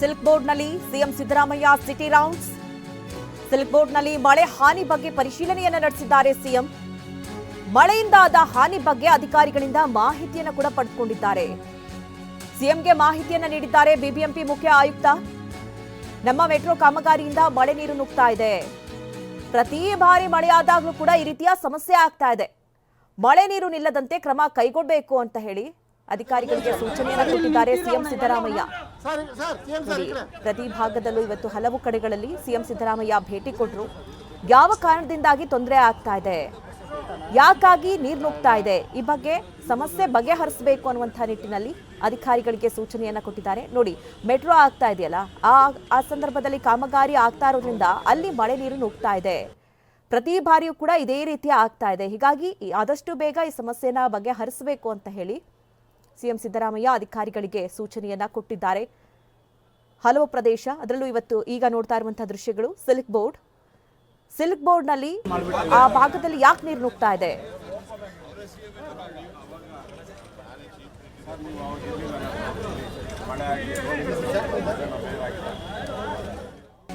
Silk ಬೋರ್ಡ್ನಲ್ಲಿ CM Siddaramaiah city rounds. Silk ಬೋರ್ಡ್ನಲ್ಲಿ ಮಳೆ ಹಾನಿ ಬಗ್ಗೆ ಪರಿಶೀಲನೆಯನ್ನು ನಡೆಸಿದ್ದಾರೆ ಸಿಎಂ. ಮಳೆಯಿಂದಾದ ಹಾನಿ ಬಗ್ಗೆ ಅಧಿಕಾರಿಗಳಿಂದ ಮಾಹಿತಿಯನ್ನು ಕೂಡ ಪಡೆದುಕೊಂಡಿದ್ದಾರೆ ಸಿಎಂಗೆ ಮಾಹಿತಿಯನ್ನು ನೀಡಿದ್ದಾರೆ ಬಿಬಿಎಂಪಿ ಮುಖ್ಯ ಆಯುಕ್ತ. ನಮ್ಮ ಮೆಟ್ರೋ ಕಾಮಗಾರಿಯಿಂದ ಮಳೆ ನೀರು ನುಗ್ತಾ ಇದೆ. ಪ್ರತಿ ಬಾರಿ ಮಳೆಯಾದಾಗಲೂ ಕೂಡ ಈ ರೀತಿಯ ಸಮಸ್ಯೆ ಆಗ್ತಾ ಇದೆ. ಮಳೆ ನೀರು ನಿಲ್ಲದಂತೆ ಕ್ರಮ ಕೈಗೊಳ್ಳಬೇಕು ಅಂತ ಹೇಳಿ ಅಧಿಕಾರಿಗಳಿಗೆ ಸೂಚನೆಯನ್ನು ಕೊಟ್ಟಿದ್ದಾರೆ ಸಿಎಂ ಸಿದ್ದರಾಮಯ್ಯ. ಪ್ರತಿ ಭಾಗದಲ್ಲೂ ಇವತ್ತು ಹಲವು ಕಡೆಗಳಲ್ಲಿ ಸಿಎಂ ಸಿದ್ದರಾಮಯ್ಯ ಭೇಟಿ ಕೊಟ್ಟರು ಯಾವ ಕಾರಣದಿಂದಾಗಿ ತೊಂದರೆ ಆಗ್ತಾ ಇದೆ? ಯಾಕಾಗಿ ನೀರು ನುಗ್ತಾ ಇದೆ? ಈ ಬಗ್ಗೆ ಸಮಸ್ಯೆ ಬಗೆಹರಿಸಬೇಕು ಅನ್ನುವಂಥ ನಿಟ್ಟಿನಲ್ಲಿ ಅಧಿಕಾರಿಗಳಿಗೆ ಸೂಚನೆಯನ್ನ ಕೊಟ್ಟಿದ್ದಾರೆ. ನೋಡಿ ಮೆಟ್ರೋ ಆಗ್ತಾ ಇದೆಯಲ್ಲ ಆ ಆ ಸಂದರ್ಭದಲ್ಲಿ ಕಾಮಗಾರಿ ಆಗ್ತಾ ಇರೋದ್ರಿಂದ ಅಲ್ಲಿ ಮಳೆ ನೀರು ನುಗ್ತಾ ಇದೆ. ಪ್ರತಿ ಬಾರಿಯೂ ಕೂಡ ಇದೇ ರೀತಿ ಆಗ್ತಾ ಇದೆ. ಹೀಗಾಗಿ ಆದಷ್ಟು ಬೇಗ ಈ ಸಮಸ್ಯೆನ ಬಗೆಹರಿಸಬೇಕು ಅಂತ ಹೇಳಿ ಸಿಎಂ ಸಿದ್ದರಾಮಯ್ಯ ಅಧಿಕಾರಿಗಳಿಗೆ ಸೂಚನೆಯನ್ನ ಕೊಟ್ಟಿದ್ದಾರೆ. ಹಲವು ಪ್ರದೇಶ, ಅದರಲ್ಲೂ ಇವತ್ತು ಈಗ ನೋಡ್ತಾ ಇರುವಂತಹ ದೃಶ್ಯಗಳು, ಸಿಲ್ಕ್ ಬೋರ್ಡ್. ಸಿಲ್ಕ್ ಬೋರ್ಡ್ನಲ್ಲಿ ಆ ಭಾಗದಲ್ಲಿ ಯಾಕೆ ನೀರು ನುಗ್ತಾ ಇದೆ?